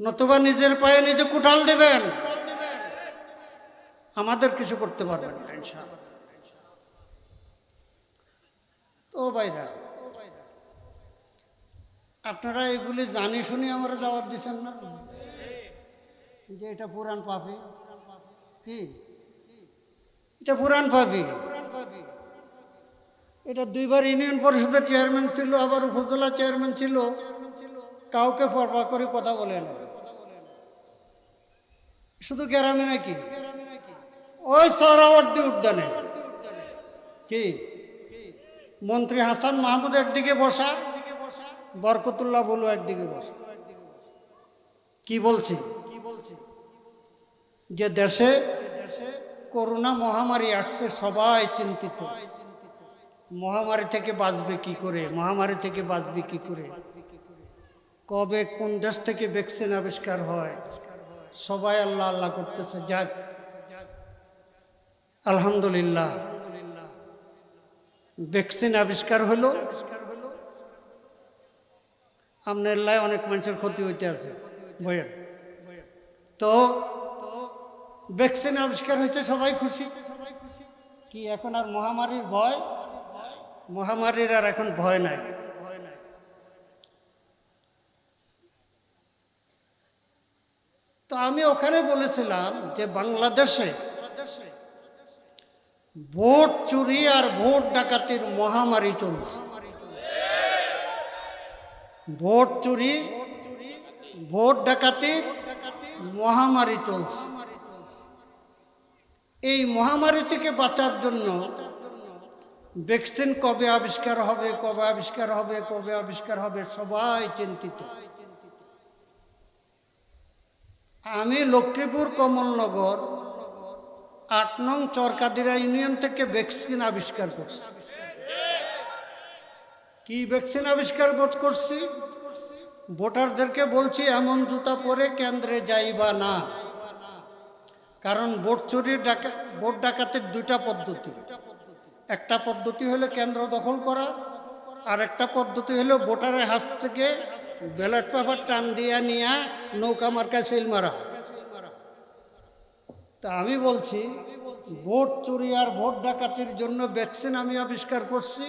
নতুবা নিজের পায়ে নিজে কুঠাল দেবেন। আমাদের কিছু করতে পারবেন না। তো ভাইরা, আপনারা এগুলি জানি শুনি আমার দাওয়াত দিচ্ছেন না? যে এটা পুরান পাপি। কি? এটা পুরান পাপি। এটা দুইবার ইউনিয়ন পরিষদের চেয়ারম্যান ছিল, আবার উপজেলা চেয়ারম্যান ছিল। কাউকে পরপা করে কথা বলে না। শুধু গ্রামে নাকি? ওই সহরাবর্তী উদ্যানে। কি? মন্ত্রী হাসান মাহমুদ একদিকে বসা, বরকতুল্লাহ বলু একদিকে বসা। কি বলছি? যে দেশে করোনা মহামারী আসছে, সবাই চিন্তিত। মহামারী থেকে বাঁচবে কি করে? মহামারী থেকে বাঁচবে কি করে? কবে কোন দেশ থেকে ভ্যাকসিন আবিষ্কার হয়? সবাই আল্লাহ আল্লাহ করতেছে, যাক। আলহামদুলিল্লাহ। ভ্যাকসিন আবিষ্কার হলো। আপনার লাই অনেক মানুষের ক্ষতি হইতে আছে, বইয়ের। তো ভ্যাকসিন আবিষ্কার হয়েছে, সবাই খুশি। কি এখন আর মহামারীর ভয়? মহামারীর আর এখন ভয় নাই তো আমি ওখানে বলেছিলাম যে বাংলাদেশে ভোট চুরি আর ভোট ডাকাতির মহামারী চলছে। ভোট চুরি, ভোট ডাকাতির মহামারী চলছে। এই মহামারী থেকে বাঁচার জন্য ভ্যাকসিন কবে আবিষ্কার হবে, কবে আবিষ্কার হবে, কবে আবিষ্কার হবে, সবাই চিন্তিত। আমি লক্ষ্মীপুর কমলনগর, আট নং চরকাদিরা ইউনিয়ন থেকে ভ্যাকসিন আবিষ্কার করছি। কি ভ্যাকসিন আবিষ্কার করছি? ভোটারদেরকে বলছি এমন জুতা পরে কেন্দ্রে যাইবা না। কারণ ভোট চুরির ডাকা, ভোট ডাকাতের দুইটা পদ্ধতি। একটা পদ্ধতি হলো কেন্দ্র দখল করা আর একটা পদ্ধতি হলো ভোটারের হাত থেকে ব্যালট পেপার টান দিয়া নিয়ে নৌকা মার্কায় সিল মারা। তা আমি বলছি, ভোট চুরি আর ভোট ডাকাতির জন্য ভ্যাকসিন আমি আবিষ্কার করছি।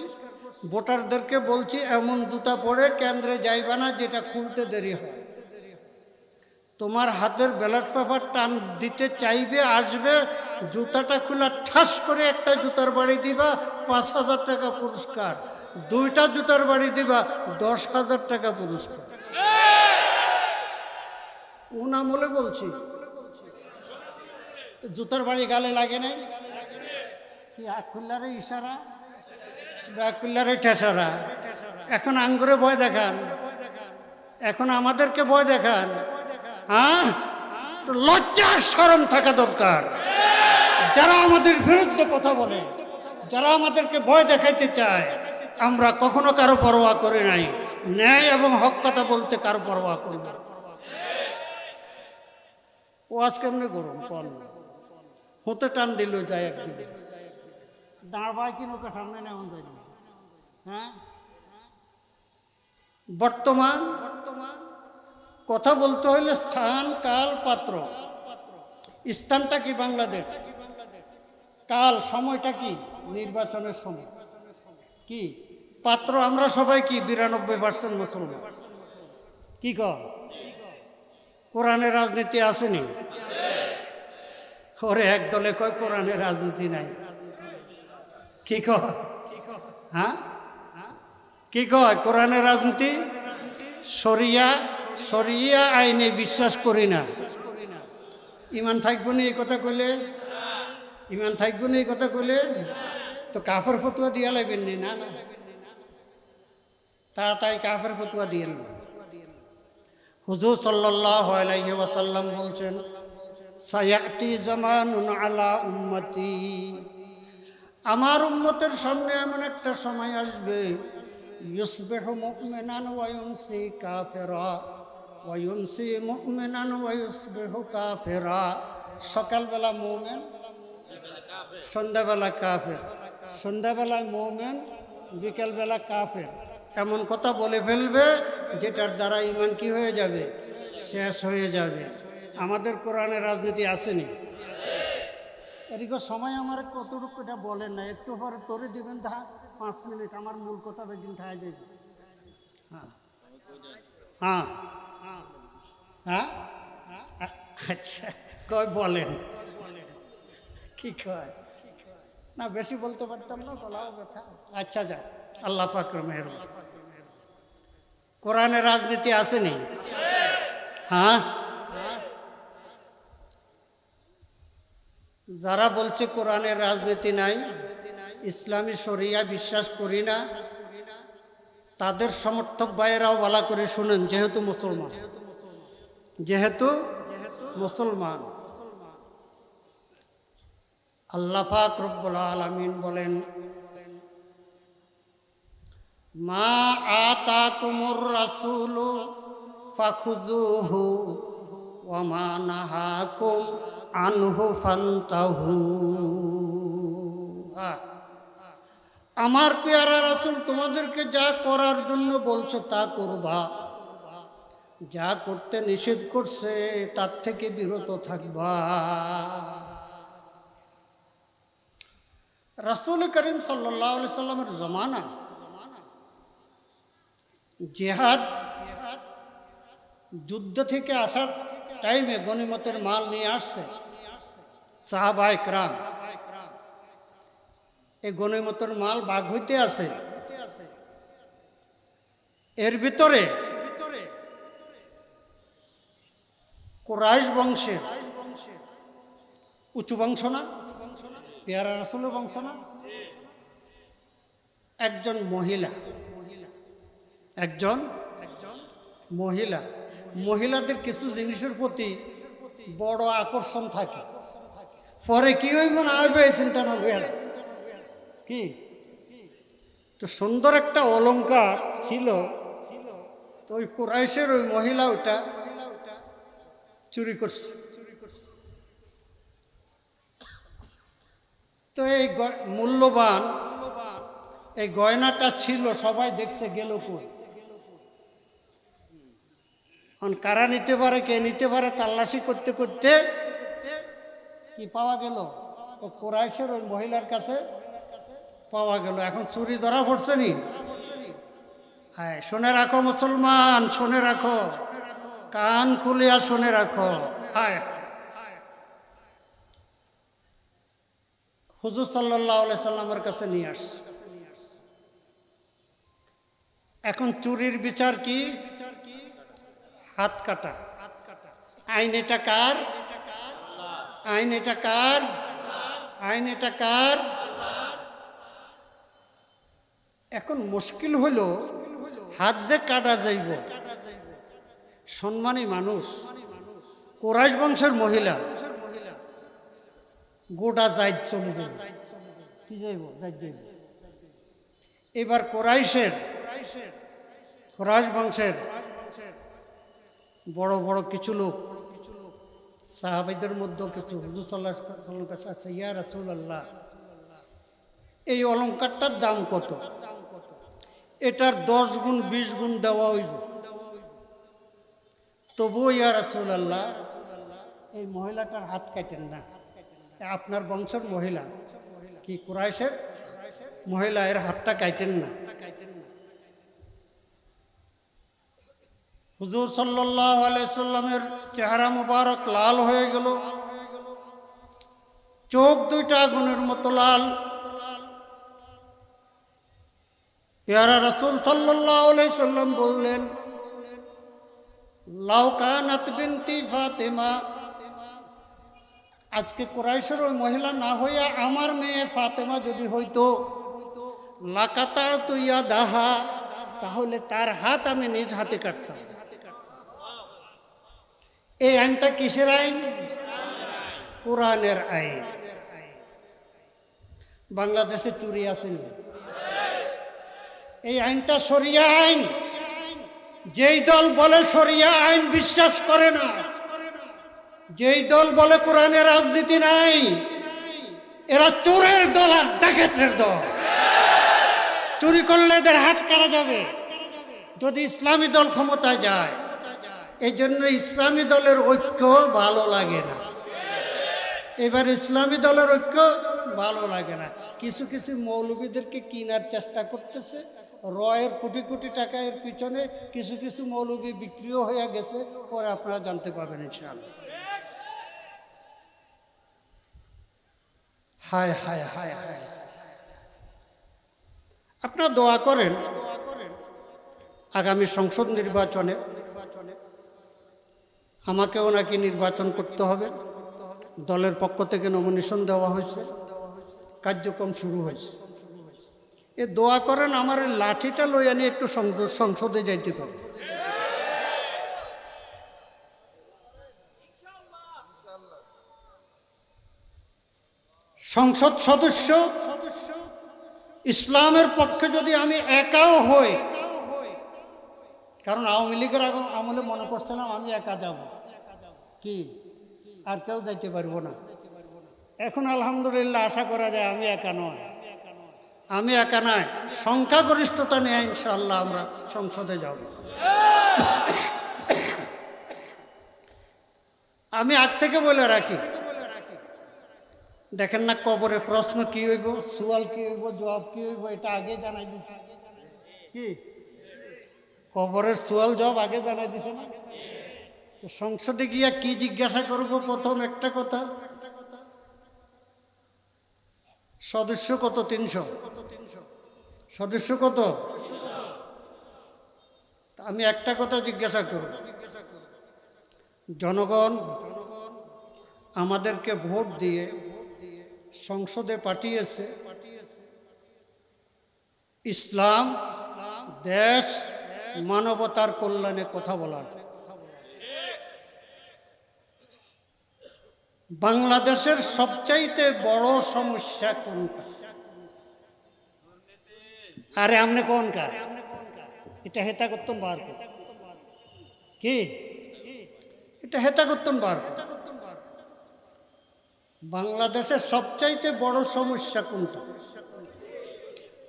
ভোটারদেরকে বলছি, এমন জুতা পরে কেন্দ্রে যাইবা না, যেটা খুলতে দেরি হয়। তোমার হাতের ব্যালট পেপার টান দিতে চাইবে, আসবে, জুতাটা খোলা ঠাস করে একটা জুতার বাড়ি দিবা, পাঁচ হাজার টাকা পুরস্কার। দুইটা জুতার বাড়ি দিবা, দশ হাজার টাকা পুরস্কার। কোন আমলে বলছি। জুতার বাড়ি গালে লাগে নাই? কি, আকুল্লারে ইশারা? আকুল্লারে ঠেসারা? এখন আঙ্গুরে ভয় দেখান। এখন আমাদেরকে ভয় দেখান। হ্যাঁ? লজ্জার সরম থাকা দরকার। যারা আমাদের বিরুদ্ধে কথা বলে, যারা আমাদেরকে ভয় দেখাইতে চায় আমরা কখনো কারও পরোয়া করি নাই। ন্যায় এবং হক কথা বলতে কারও পরোয়া করি না। ও আজ কেমনে গরম? কল হতে টান দিল, যায় একদিকে দাঁড়বায় কি নৌকা সামনে নেমন। হ্যাঁ? বর্তমান বর্তমান কথা বলতে হলে স্থান, কাল, পাত্র। স্থানটা কি বাংলাদেশ? কাল, সময়টা কি? নির্বাচনের সময়। কি? পাত্র আমরা সবাই কি? বিরানব্বই পার্সেন্ট মুসলমান। কি কর? কোরআনের রাজনীতি আসেনি? ওরে এক দলে কয় কোরআনের রাজনীতি নাই? কি হ্যাঁ? কি কয়? কোরআনের রাজনীতি? সরিয়া সরিয়া আইনে বিশ্বাস করি না। ইমান থাকব না এই কথা কইলে? ইমান থাকব না এই কথা কইলে? তো কাপড় ফতুয়া দিয়া লাগবেন না না? তাড়াতাড়ি কাপড় ফতুয়া দিয়ে না হুজুর সাল্লাহ আলাইহি ওয়াসাল্লাম বলছেন, সায়াতি জামানুন আলা উম্মতি। আমার উম্মতের সামনে এমন একটা সময় আসবে, ইউসবেহ মুকমেনান ওয়ায়ুনসি কাফেরা। ওয়ায়ুনসি মুকমেনান ওয়ায়ুসবেহ কাফেরা। সকালবেলা মোমেন, সন্ধ্যাবেলা কাফের। সন্ধ্যাবেলায় মোমেন, বিকেলবেলা কাফের। এমন কথা বলে ফেলবে যেটার দ্বারা ইমান কি হয়ে যাবে? শেষ হয়ে যাবে। আমাদের কোরআনে রাজনীতি আসেনি। এদিকে সময় আমার কতটুকু এটা বলেন না একটু পরে তোরে দিবেন তা পাঁচ মিনিট আমার মূল কথা বেগিন থাকা যাবে হ্যাঁ। হ্যাঁ। হ্যাঁ? হ্যাঁ? আচ্ছা কয় বলেন? কি কয়? না বেশি বলতে পারতাম না গলাও ব্যথা। আচ্ছা যা। আল্লাহ পাকর মেহর কোরআনে রাজনীতি আসেনি হ্যাঁ? যারা বলছে কোরআনের রাজনীতি নাই, ইসলামী শরিয়া বিশ্বাস করি না, তাদের সমর্থক ভাইয়েরাও বলা করে শুনেন, যেহেতু মুসলমান। যেহেতু মুসলমান। আল্লাহ পাক রব্বুল আলামিন বলেন মা আতা কুমুর রাসুলু ফাখুজুহু ওয়া মা নাহাকুম আনহু ফান্তাহু। আমার পেয়ারা রাসুল, তোমাদেরকে যা করার জন্য বলছে তা করবা। যা করতে নিষেধ করছে, তার থেকে বিরত থাকবা। রাসুল করিম সাল্লাহ সাল্লামের জমানা জেহাদ, যুদ্ধ থেকে আসার টাইমে গনিমতের মাল নিয়ে আসছে সাহাবাই ক্রাম। এই গনিমতের মাল বাঘ হইতে আছে। এর ভিতরে কোরাইশ বংশের উঁচু বংশ না? পেয়ারা রাসুলের বংশ না? একজন মহিলা। একজন একজন মহিলা। মহিলাদের কিছু জিনিসের প্রতি বড় আকর্ষণ থাকে। পরে কি হইব না আসবে এই চিন্তা না কি? তো সুন্দর একটা অলঙ্কার ছিল। তো ওই কুরাইশের ওই মহিলা ওটা চুরি করছে। তো এই মূল্যবান এই গয়নাটা ছিল, সবাই দেখছে গেল কই? এখন কারা নিতে পারে, কে নিতে পারে, তাল্লাশি করতে করতে কি পাওয়া গেল? ও কোরাইশের ওই মহিলার কাছে পাওয়া গেল। এখন চুরি ধরা পড়ছে নি? হ্যাঁ শুনে রাখো মুসলমান, শুনে রাখো। কান খুলিয়া শুনে রাখো। হুজুর সাল্লাহ সাল্লামের কাছে নিয়ে আস। এখন চুরির বিচার কি? হাত কাটা। আইন এটা কার? আইন এটা কার? আইন এটা কার? এখন মুশকিল হলো হাত যে কাটা যাইব, সম্মানী মানুষ, কোরাইশ বংশের মহিলা, গোটা যাইত চলে কি যাইব? যাইব। এবার কোরাইশের, কোরাইশ বংশের বড় বড় কিছু লোক, সাহাবিদের মধ্যে কিছু হুজুর সাল্লাহ সাল্লামের কাছে আছে, ইয়া রাসুল এই অলংকারটার দাম কত? এটার দশ গুণ, বিশ গুণ দেওয়া হইব। তবুও ইয়া রাসুল আল্লাহ এই মহিলাটার হাত কাটেন না। আপনার বংশের মহিলা। কি, কুরাইশের? মহিলা, এর হাতটা কাটেন না। হুজুর সাল্লাহ আলাইসাল্লামের চেহারা মুবারক লাল হয়ে গেল। চোখ দুইটা আগুনের মতো লাল। পেয়ারা রসুল সাল্লাহ সাল্লাম বললেন লাউকানাত বিনতি ফাতেমা, আজকে কোরাইশের ওই মহিলা না হইয়া আমার মেয়ে ফাতেমা যদি হইতো লাকাতার তুইয়া দাহা তাহলে তার হাত আমি নিজ হাতে কাটতাম। এই আইনটা কিসের আইন? কোরআনের আইন। বাংলাদেশে চুরি আছে? এই আইনটা সরিয়া আইন। যেই দল বলে সরিয়া আইন, বিশ্বাস করে না। যেই দল বলে কোরআনে রাজনীতি নাই, এরা চোরের দল আর ডাকাতের দল। চুরি করলে এদের হাত কাটা যাবে। যদি ইসলামী দল ক্ষমতায় যায় এই জন্য ইসলামী দলের ঐক্য ভালো লাগে না। এবার ইসলামী দলের ঐক্য ভালো লাগে না। কিছু কিছু মৌলবীদেরকে কেনার চেষ্টা করতেছে। রয়ের কোটি কোটি টাকা এর পিছনে কিছু কিছু মৌলবী বিক্রিও হয়ে গেছে, পরে আপনারা জানতে পারবেন ইনশাআল্লাহ। হায় হায় হায় হায়। আপনারা দোয়া করেন আগামী সংসদ নির্বাচনে আমাকেও নাকি নির্বাচন করতে হবে। দলের পক্ষ থেকে নমিনেশন দেওয়া হয়েছে। কার্যক্রম শুরু হয়েছে। এ দোয়া করেন, আমার লাঠিটা লই আনি একটু সংসদে যাইতে পারব সংসদ সদস্য, ইসলামের পক্ষে যদি আমি একাও হই, কারণ আওয়ামী লীগের এখন আমলে মনে করছিলাম আমি একা যাব। কি? আর কেউ যাইতে পারব না। এখন আলহামদুলিল্লাহ আশা করা যায় আমি একা নয়। আমি একা নয়, সংখ্যাগরিষ্ঠতা নিয়ে ইনশাল্লাহ আমরা সংসদে যাব। আমি আগ থেকে বলে রাখি, দেখেন না কবরে প্রশ্ন কি হইব সুয়াল কি হইব, জবাব কি হইব, এটা আগে জানাই দিছে। কি? কবরের সুয়াল জবাব আগে জানাই দিছে না? সংসদে গিয়া কি জিজ্ঞাসা করব? প্রথম একটা কথা। সদস্য কত? তিনশো। সদস্য কত? আমি একটা কথা জিজ্ঞাসা করব। জনগণ, আমাদেরকে ভোট দিয়ে সংসদে পাঠিয়েছে ইসলাম, দেশ, মানবতার কল্যাণে কথা বলার। বাংলাদেশের সবচাইতে বড় সমস্যা কোনটা? আরে আপনি কোন কার? এটা হেতা করতেন বার। কি? এটা হেতা করতেন বার বাংলাদেশের সবচাইতে বড় সমস্যা কোনটা?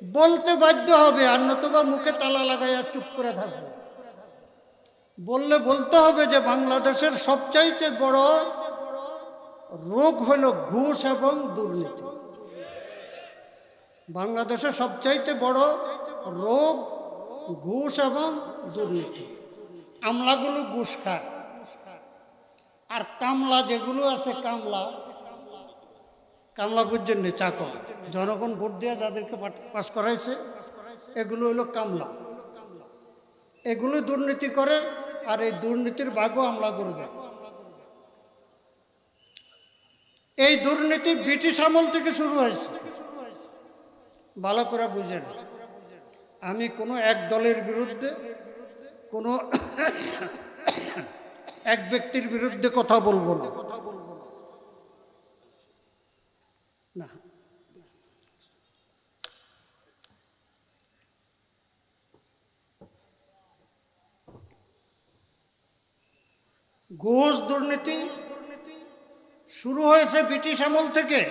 বলতে বাধ্য হবে, আর নতুবা মুখে তালা লাগাইয়া চুপ করে থাকবে। বললে বলতে হবে যে বাংলাদেশের সবচাইতে বড় রোগ হলো ঘুষ এবং দুর্নীতি। বাংলাদেশের সবচাইতে বড় রোগ ঘুষ এবং দুর্নীতি। আমলাগুলো ঘুষ খায়। আর কামলা যেগুলো আছে কামলা কামলা বুঝছেন নি চাকর জনগণ ভোট দিয়ে যাদেরকে পাশ করাইছে, এগুলো হলো কামলা। এগুলো দুর্নীতি করে আর এই দুর্নীতির ভাগও আমলা করবে। এই দুর্নীতি ব্রিটিশ আমল থেকে শুরু হয়েছে। ভালো করে বুঝেন। আমি কোনো এক দলের বিরুদ্ধে কোনো এক ব্যক্তির বিরুদ্ধে কথা বলব না। না। ঘুষ দুর্নীতি শুরু হয়েছে ব্রিটিশ আমল থেকে।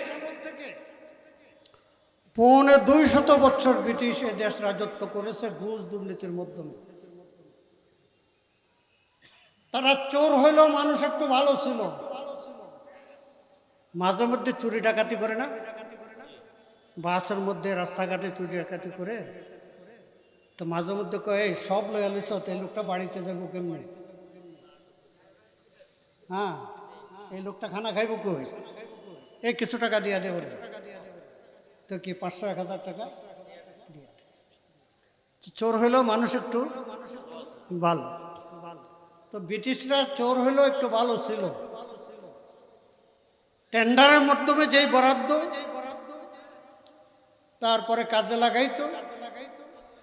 পৌনে দুই শত বছর ব্রিটিশ এ দেশ রাজত্ব করেছে ঘুষ দুর্নীতির মাধ্যমে। তারা চোর হইলেও মানুষ একটু ভালো ছিল। মাঝে মধ্যে চুরি ডাকাতি করে না? বাসের মধ্যে, রাস্তাঘাটে চুরি ডাকাতি করে। তো মাঝে মধ্যে কয়ে, "এই, সব লয়ে আলিস এই লোকটা বাড়িতে যাব কেমনি? হ্যাঁ। এই লোকটা খানা খাইব কই? এই কিছু টাকা দিয়া দেব তো কি পাঁচশো, এক হাজার টাকা চোর হইলেও মানুষ একটু ভালো। তো ব্রিটিশরা চোর হইলেও একটু ভালো ছিল। টেন্ডারের মাধ্যমে যেই বরাদ্দ, তারপরে কাজে লাগাইতো।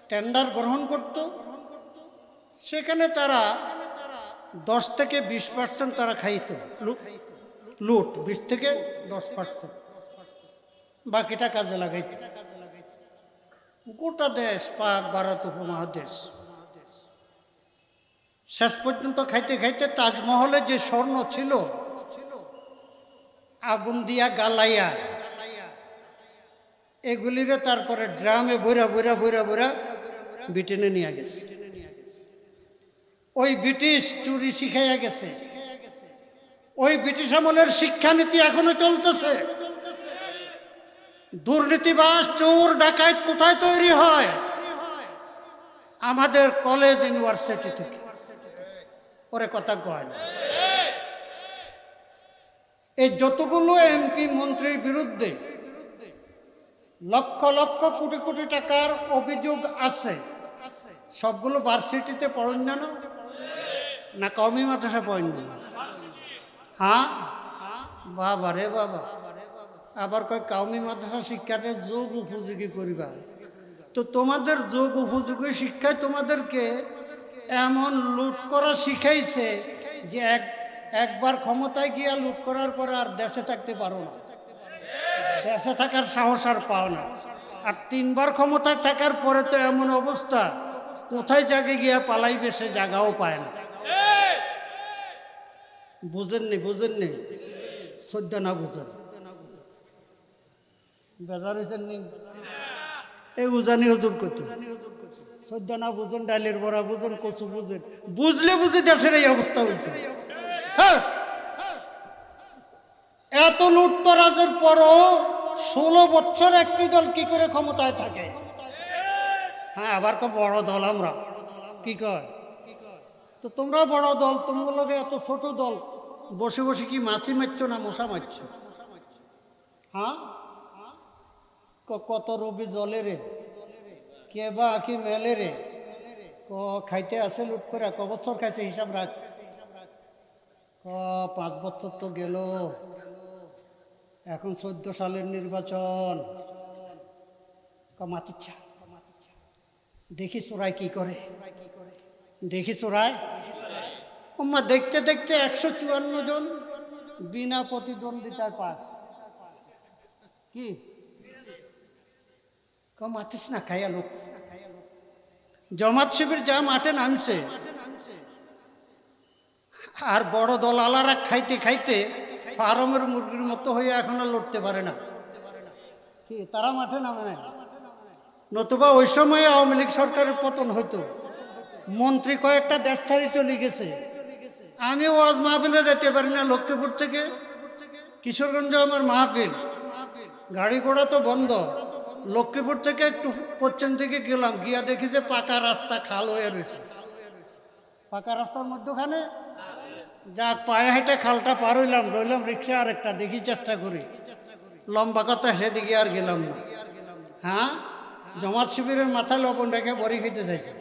টেন্ডার গ্রহণ করত। সেখানে তারা দশ থেকে বিশ পার্সেন্ট তারা খাইত। লুট, বিশ থেকে দশ পার্সেন্ট বাকিটা কাজে লাগাইত। গোটা দেশ, পাক, ভারত উপমহাদেশ। শেষ পর্যন্ত খাইতে খাইতে তাজমহলে যে স্বর্ণ ছিল, আগুন দিয়া গালাইয়া এগুলিরে তারপরে ড্রামে বইরা বইরা বইরা বইরা ব্রিটেনে নিয়ে গেছে। ওই ব্রিটিশ চুরি শিখাইয়া গেছে। ওই ব্রিটিশ আমলের শিক্ষানীতি এখনও চলতেছে। দুর্নীতিবাস চোর ডাকাত কোথায় তৈরি হয়? আমাদের কলেজ, ইউনিভার্সিটি থেকে। পরে কথা কয় না। এই যতগুলো এমপি মন্ত্রীর বিরুদ্ধে লক্ষ লক্ষ কোটি কোটি টাকার অভিযোগ আছে, সবগুলো ভার্সিটিতে পড়েন না? না? কমই মাদ্রাসা পড়েন না হ্যাঁ? বাবা রে বাবা। আবার কয় কাউমি মাদ্রাসা শিক্ষাটা যোগ উপযোগী করিবা? তো তোমাদের যোগ উপযোগী শিক্ষায় তোমাদেরকে এমন লুট করা শিখাইছে যে এক, একবার ক্ষমতায় গিয়া লুট করার পরে আর দেশে থাকতে পারো না। দেশে থাকার সাহস আর পাও না। আর তিনবার ক্ষমতায় থাকার পরে তো এমন অবস্থা। কোথায় জাগে গিয়া পালাইবে সে জায়গাও পায় না। বুঝেননি বুঝেননি। সদ্য না বুঝেন। বেজার হয়েছেন নি এই উজানি হুজুর করতে সদ্য না বুঝুন, ডালের বড়া বুঝুন, কচু বুঝেন। বুঝলে বুঝে দেশের এই অবস্থা হয়েছে হ্যাঁ। এত লুটতরাজের পরও ষোলো বছর একটি দল কি করে ক্ষমতায় থাকে? হ্যাঁ আবার বড় দল আমরা। কি কয়? তো তোমরা বড় দল তোমগুলোকে এত ছোট দল, বসে বসে কি মাছি মারছ না মশা মারছ? হ্যাঁ? কত রবি জলে রে? কে বা কি মেলে রে? ক, খাইতে আছে লুট করে, ক বছর খাইছে হিসাব রাখ। ক, পাঁচ বছর তো গেল। এখন চোদ্দ সালের নির্বাচন। ক, মাতিচ্ছা। দেখি চোরাই কি করে। দেখি চোরাই। ওমা দেখতে দেখতে একশো চুয়ান্ন জন বিনা প্রতিদ্বন্দ্বিতার পাস। কি? ক মাতিস না, খাইয়া লোক। জমাত শিবির যা মাঠে নামছে, আর বড় দল আলারা খাইতে খাইতে ফার্মের মুরগির মতো হয়ে এখন আর লড়তে পারে না। কি, তারা মাঠে নামে না নতুবা ওই সময় আওয়ামী লীগ সরকারের পতন হতো মন্ত্রী কয়েকটা দেশ ছাড়ি চলে গেছে। আমি ওয়াজ মাহফিলে যেতে পারি না লক্ষ্মীপুর থেকে। কিশোরগঞ্জ আমার মাহফিল। গাড়ি ঘোড়া তো বন্ধ। লক্ষ্মীপুর থেকে একটু পশ্চিম থেকে গেলাম, গিয়া দেখি যে পাকা রাস্তা খাল হয়ে রয়েছে। পাকা রাস্তার মধ্যখানে? যাক, পায়ে হেঁটে খালটা পার হইলাম, রইলাম রিক্সা আর একটা দেখি চেষ্টা করি। লম্বা কথা, সেদিকে আর গেলাম না। হ্যাঁ? জমাত শিবিরের মাথায় লবণ রেখে বড়ি খেতে চাইছে।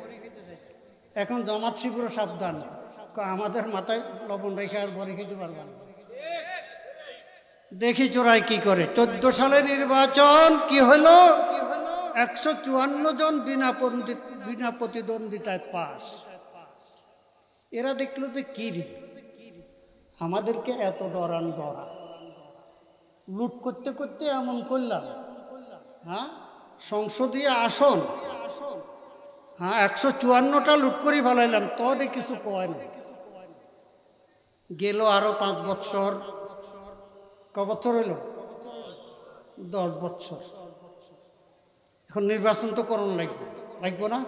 এখন জমাত শিবিরও সাবধান। আমাদের মাথায় লবণ রেখে আর বড়ি খেতে পারবে না। দেখি চোরাই কি করে। চোদ্দ সালে নির্বাচন কি হলো? একশো চুয়ান্ন জন বিনা বিনা প্রতিদ্বন্দ্বিতায় পাস। এরা দেখল যে কি রে? আমাদেরকে এত ডরান ডরা লুট করতে করতে এমন করলাম। হ্যাঁ? সংসদীয় আসন। হ্যাঁ একশো চুয়ান্নটা লুট করে ফেলাইলাম। তবে কিছু কয় না গেল আরও পাঁচ বছর। ক বছর হইল? দশ বছর। এখন নির্বাচন তো করণ লাগবে। লাগবো না?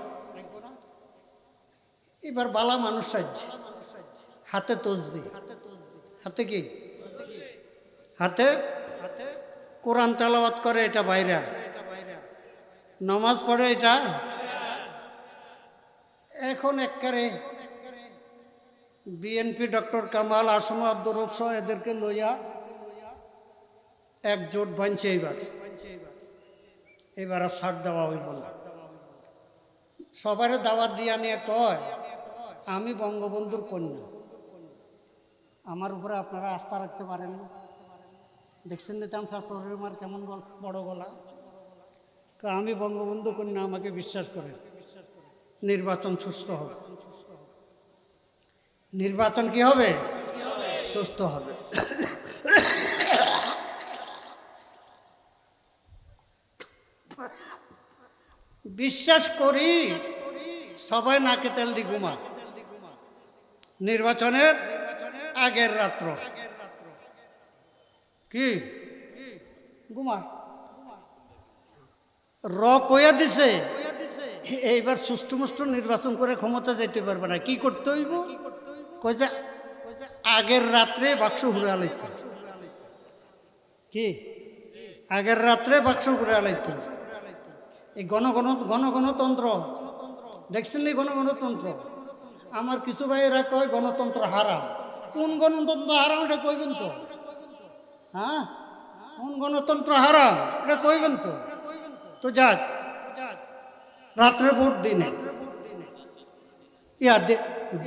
এবার বালা মানুষ সাজছে হাতে তসবি। হাতে কি? হাতে? হাতে কোরআন তেলাওয়াত করে, এটা বাইরে নমাজ পড়ে, এটা? এখন একবারে বিএনপি ডক্টর কামাল, আসম আব্দুর রব সহ এদেরকে লইয়া এক জোট বানছে এইবার। এবার আর ছাড় দেওয়া হইব না। সবারে দাওয়াত দিয়া নিয়ে কয়, আমি বঙ্গবন্ধুর কন্যা। আমার উপরে আপনারা আস্থা রাখতে পারেন না। দেখছেন নিতাম শাস্ত্রের মার কেমন বড় গলা? আমি বঙ্গবন্ধু কন্যা, আমাকে বিশ্বাস করেন। নির্বাচন সুস্থ হবে। নির্বাচন কি হবে? সুস্থ হবে। বিশ্বাস করি সবাই নাকে তেল দি ঘুমা নির্বাচনের আগের রাত্র। কি? ঘুমা র কইয়া দিছে, এইবার সুস্থ মুষ্ঠু নির্বাচন করে ক্ষমতা যেতে পারবে না। কি করতে হইব? কই যে আগের রাত্রে বাক্স ঘুরে আলাইতে। কি? আগের রাত্রে বাক্স ঘুরে আলাইতে। এই গণ গণ গণ গণতন্ত্র। দেখছেন নি গণ গণতন্ত্র? আমার কিছু ভাইয়েরা কয় গণতন্ত্র হারাম। কোন গণতন্ত্র হারাম এটা কইবেন তো? হ্যাঁ? কোন গণতন্ত্র হারাম এটা কইবেন তো? তো যাক, রাত্রে ভোট দিনে। ইয়া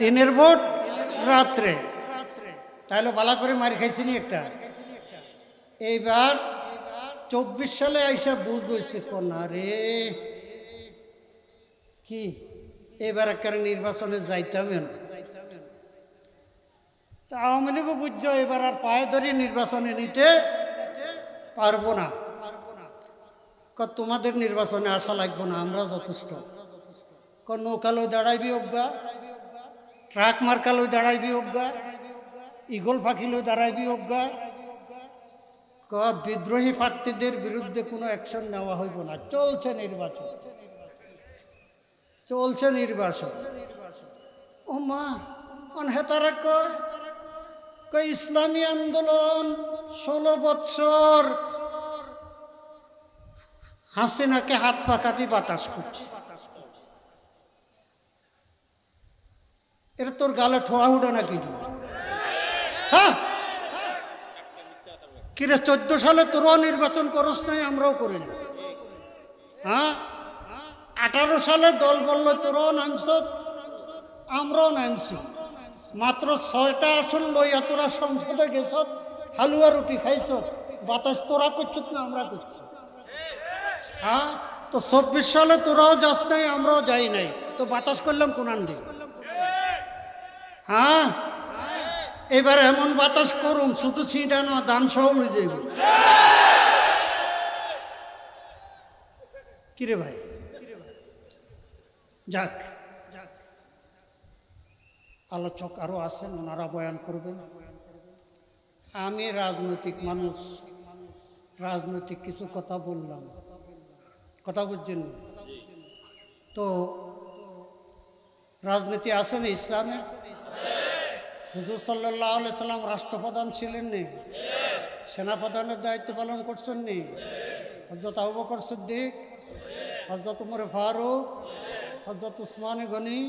দিনের ভোট রাত্রে। তাহলে বালা করে মার খাইছি নি একটা। এইবার চব্বিশ সালে আইসা বুঝ হয়েছে কন্যা রে। কি? এবার একটা নির্বাচনে যাইতাম না তা আওয়ামী লীগও বুঝছ এবার আর পায়ে ধরে নির্বাচনে নিতে পারব না। তোমাদের নির্বাচনে আসা লাগবো না, আমরা যথেষ্ট। নৌকালো দাঁড়াইবি অজ্ঞা ট্রাক মার্কালো দাঁড়াইবি অজ্ঞা, ইগল পাখিলো দাঁড়াইবি অজ্ঞা। বিদ্রোহী প্রার্থীদের বিরুদ্ধে কোনো অ্যাকশন নেওয়া হইব না। চলছে নির্বাচন। চলছে নির্বাচন। ও মা কয় কয় ইসলামী আন্দোলন ষোলো বৎসর হাসিনাকে হাত পাকাতি বাতাস করছে। এটা তোর গালে ঠোয়া উঠে নাকি? হ্যাঁ? কিরে, চোদ্দ সালে তোরাও নির্বাচন করস নাই, আমরাও করি হ্যাঁ? আঠারো সালে দল বলল তোরাও নামছ, আমরাও নামছি। মাত্র ছয়টা আসন লইয়া তোরা সংসদে গেছ, হালুয়া রুটি খাইছ, বাতাস তোরা করছত না, আমরা করছি। হ্যাঁ? তো চব্বিশ সালে তোরাও যাস নাই, আমরাও যাই নাই। তো বাতাস করলাম কোনান দিন হ্যাঁ? এবার এমন বাতাস করুন, শুধু সিটা না, দান সহ উড়ে যাইব। কিরে ভাই? যাক যাক। আলোচক আরও আছেন, ওনারা বয়ান করবেন। আমি রাজনৈতিক মানুষ, রাজনৈতিক কিছু কথা বললাম। কথা বুঝছেন তো, রাজনীতি আছে না ইসলামে? হুজুর সাল্লাহ সাল্লাম রাষ্ট্রপ্রধান ছিলেন নি? সেনাপ্রধানের দায়িত্ব পালন করছেন নি? হজরত আবু বকর সিদ্দিক হজরত উমর ফারুক হজরত উসমান গনি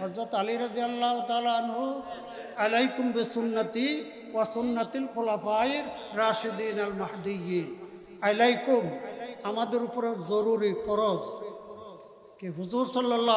হজরত আলী রাজি আল্লাহ তালু আলাইকুম বেসুন্নতি ওয়াসুন্নতিল খোলাফায়ের রাশেদিন আল মাহদিয়িন আলাইকুম, আমাদের উপরে জরুরি ফরজ। কি হুজুর সাল্লাহ